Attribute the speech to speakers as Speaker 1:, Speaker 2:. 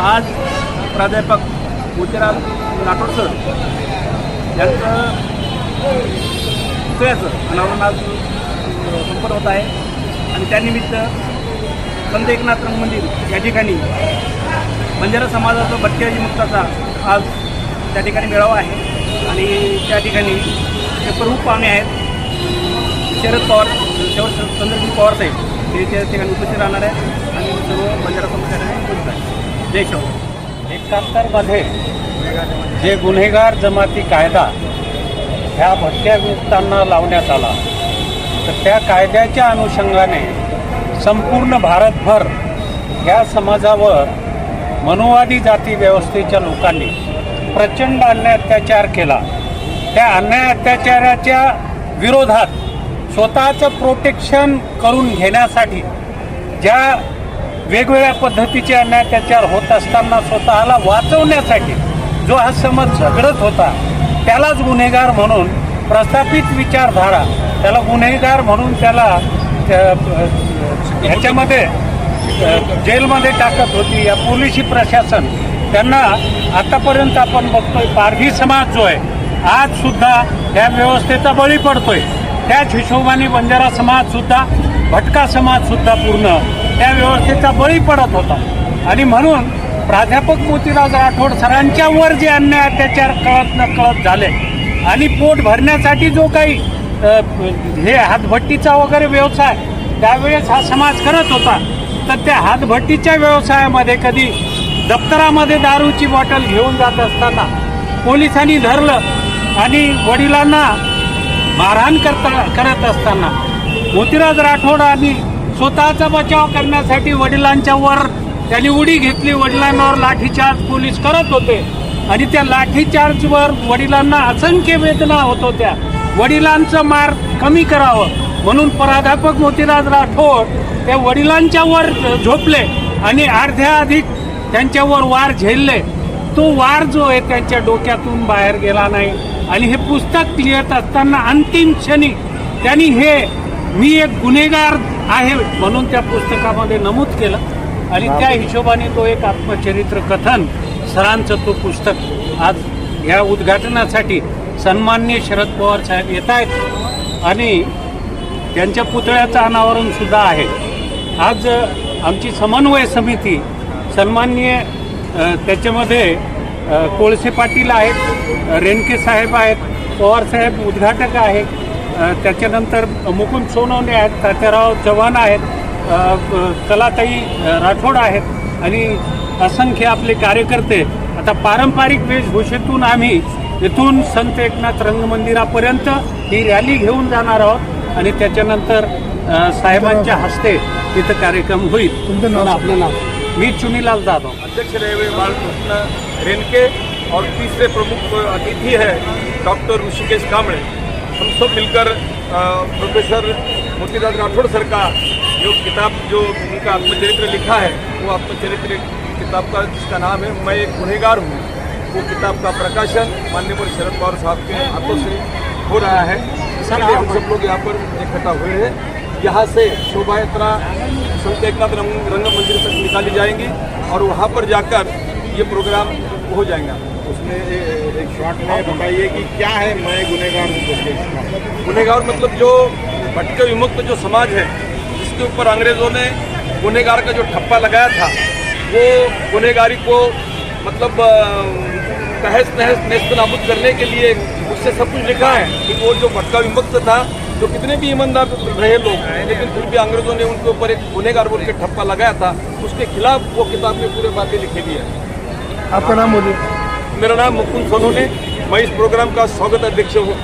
Speaker 1: आज प्राध्यापक मोतीराम राठोड सर यांचं पुतळ्याचं अनावरण आज संपन्न होत आहे. आणि त्यानिमित्त संत एकनाथ रंग मंदिर या ठिकाणी बंजारा समाजाचा भटक्याजी मुक्ताचा आज त्या ठिकाणी मेळावा आहे. आणि त्या ठिकाणी ते प्रमुख पाहुणे आहेत. शरद पवार शेवट चंद्रजी पवार साहेब हे त्या ठिकाणी उपस्थित राहणार आहे आणि सर्व बंजारा आहे जय
Speaker 2: एकाहत्तरमध्ये जे गुन्हेगार जमाती कायदा ह्या भटक्या लावण्यात आला तर त्या कायद्याच्या अनुषंगाने संपूर्ण भारतभर या समाजावर मनुवादी जाती व्यवस्थेच्या लोकांनी प्रचंड अन्याय अत्याचार केला. त्या अन्याय अत्याचाराच्या विरोधात स्वतःचं प्रोटेक्शन करून घेण्यासाठी ज्या वेगवेगळ्या पद्धतीचे अन्याय होत असताना स्वतःला वाचवण्यासाठी जो हा समज झगडत होता त्यालाच गुन्हेगार म्हणून प्रस्थापित विचारधारा त्याला गुन्हेगार म्हणून त्याला त्या- ह्याच्यामध्ये जेलमध्ये टाकत होती. या पोलिसी प्रशासन त्यांना आतापर्यंत आपण बघतोय पारधी समाज जो आहे आज सुद्धा या व्यवस्थेचा बळी पडतोय. त्याच हिशोबाने बंजारा समाज सुद्धा भटका समाज सुद्धा पूर्ण त्या व्यवस्थेचा बळी पडत होता. आणि म्हणून प्राध्यापक मोतीराज राठोड सरांच्यावर जे अन्याय अत्याचार कळत न कळत झाले. आणि पोट भरण्यासाठी जो काही हे हातभट्टीचा वगैरे व्यवसाय त्यावेळेस हा समाज करत होता. तर त्या हातभट्टीच्या व्यवसायामध्ये कधी दप्तरामध्ये दारूची बॉटल घेऊन जात असताना पोलिसांनी धरलं आणि वडिलांना मारहाण करता करत असताना मोतीराज राठोड आणि स्वतःचा बचाव करण्यासाठी वडिलांच्या वर त्यांनी उडी घेतली. वडिलांवर लाठीचार्ज पोलीस करत होते. आणि त्या लाठीचार्जवर वडिलांना असंख्य वेदना होत होत्या. वडिलांचं मार कमी करावं म्हणून प्राध्यापक मोतीराज राठोड त्या वडिलांच्या वर झोपले आणि अर्ध्या अधिक त्यांच्यावर वार झेलले. तो वार जो आहे त्यांच्या डोक्यातून बाहेर गेला नाही. आणि हे पुस्तक लिहित असताना अंतिम क्षणी त्यांनी हे मी एक गुन्हेगार आहे म्हणून त्या पुस्तकामध्ये नमूद केलं. आणि त्या हिशोबाने तो एक आत्मचरित्र कथन सरांचं तो पुस्तक आज या उद्घाटनासाठी सन्माननीय शरद पवार साहेब येत आहेत. आणि त्यांच्या पुतळ्याचं अनावरण सुद्धा आहे. आज आमची समन्वय समिती सन्माननीय अ, त्याच्यामध्ये कोळसे पाटील आहेत रेणके साहेब आहेत पवार साहेब उद्घाटक आहेत. त्याच्यानंतर मुकुंद सोनवणे आहेत तात्याराव चव्हाण आहेत कलाताई राठोड आहेत आणि असंख्य आपले कार्यकर्ते. आता पारंपरिक वेशभूषेतून आम्ही इथून संत एकनाथ रंगमंदिरापर्यंत ही रॅली घेऊन जाणार आहोत आणि त्याच्यानंतर साहेबांच्या हस्ते इथं कार्यक्रम होईल.
Speaker 3: तुमचं नाव?
Speaker 2: आपलं नाव. मी चुनीलाल जाधव.
Speaker 1: अध्यक्ष रहे हुए बालकृष्ण रेनके और तीसरे प्रमुख अतिथि है डॉक्टर ऋषिकेश कामड़े हम सब मिलकर प्रोफेसर मोतीलाल राठौड़ सर का जो किताब जो उनका आत्मचरित्र लिखा है वो आत्मचरित्र किताब का जिसका नाम है मैं एक गुनहगार हूँ। वो किताब का प्रकाशन माननीय शरद पवार साहब के हाथों से हो रहा है। इसलिए हम सब लोग यहाँ पर इकट्ठा हुए हैं। यहाँ से शोभा यात्रा संत एकनाथ रंग रंग मंदिर तक निकाली जाएँगी और वहाँ पर जाकर ये प्रोग्राम हो जाएगा।
Speaker 3: उसमें एक शॉर्ट में बताइए कि क्या है मैं गुनेगार हूँ इसका
Speaker 1: गुनहगार मतलब जो भटके विमुक्त जो समाज है जिसके ऊपर अंग्रेज़ों ने गुनहगार का जो ठप्पा लगाया था वो गुनहगारी को मतलब तहस नहस नेस्त नाबूद करने के लिए उससे सब कुछ लिखा है कि वो जो भटका विमुक्त था जो कितने भी ईमानदार रहे लोग लेकिन फिर भी अंग्रेज़ों ने उनके ऊपर एक गुनहगार बोल के ठप्पा लगाया था उसके खिलाफ वो किताब में पूरे बातें लिखी हुई है।
Speaker 3: आपका नाम बोलिए।
Speaker 1: मेरा नाम मुकुंद सोनू है मैं इस प्रोग्राम का स्वागत अध्यक्ष हूँ।